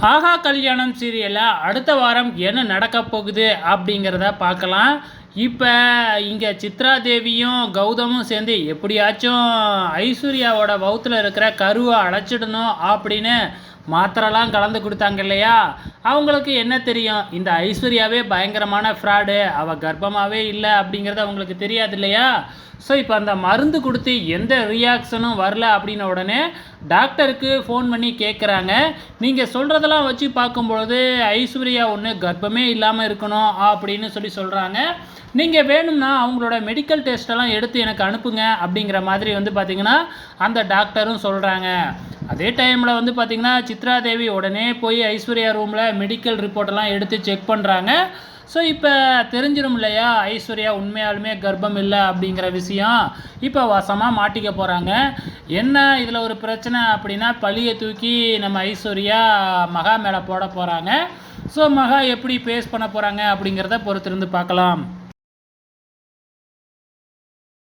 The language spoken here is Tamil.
ஆஹா கல்யாணம் சீரியலில் அடுத்த வாரம் என்ன நடக்க போகுது அப்படிங்கிறத பார்க்கலாம். இப்போ இங்கே சித்ரா தேவியும் கௌதமும் சேர்ந்து எப்படியாச்சும் ஐஸ்வர்யாவோட வவுத்தில் இருக்கிற கருவை அழைச்சிடணும் அப்படின்னு மாத்திரைலாம் கலந்து கொடுத்தாங்க இல்லையா? அவங்களுக்கு என்ன தெரியும்? இந்த ஐஸ்வர்யாவே பயங்கரமான ஃப்ராடு அவள் கர்ப்பமாகவே இல்லை அப்படிங்கிறது அவங்களுக்கு தெரியாது இல்லையா? ஸோ இப்போ அந்த மருந்து கொடுத்து எந்த ரியாக்ஷனும் வரல அப்படின்ன உடனே டாக்டருக்கு ஃபோன் பண்ணி கேட்குறாங்க நீங்கள் சொல்கிறதெல்லாம் வச்சு பார்க்கும்பொழுது ஐஸ்வர்யா ஒன்று கர்ப்பமே இல்லாமல் இருக்கணும் அப்படின்னு சொல்லி சொல்கிறாங்க நீங்கள் வேணும்னா அவங்களோட மெடிக்கல் டெஸ்ட்டெல்லாம் எடுத்து எனக்கு அனுப்புங்க அப்படிங்கிற மாதிரி வந்து பார்த்திங்கன்னா அந்த டாக்டரும் சொல்கிறாங்க அதே டைமில் வந்து பார்த்திங்கன்னா சித்ரா தேவி உடனே போய் ஐஸ்வர்யா ரூமில் மெடிக்கல் ரிப்போர்ட்டெல்லாம் எடுத்து செக் பண்ணுறாங்க ஸோ இப்போ தெரிஞ்சிடும் இல்லையா ஐஸ்வர்யா உண்மையாலுமே கர்ப்பம் இல்லை அப்படிங்கிற விஷயம். இப்போ வசமாக மாட்டிக்க போகிறாங்க என்ன இதில் ஒரு பிரச்சனை அப்படின்னா பழியை தூக்கி நம்ம ஐஸ்வர்யா மகா மேலே போட போகிறாங்க ஸோ மகா எப்படி பேஸ் பண்ண போகிறாங்க அப்படிங்கிறத பொறுத்திருந்து பார்க்கலாம்.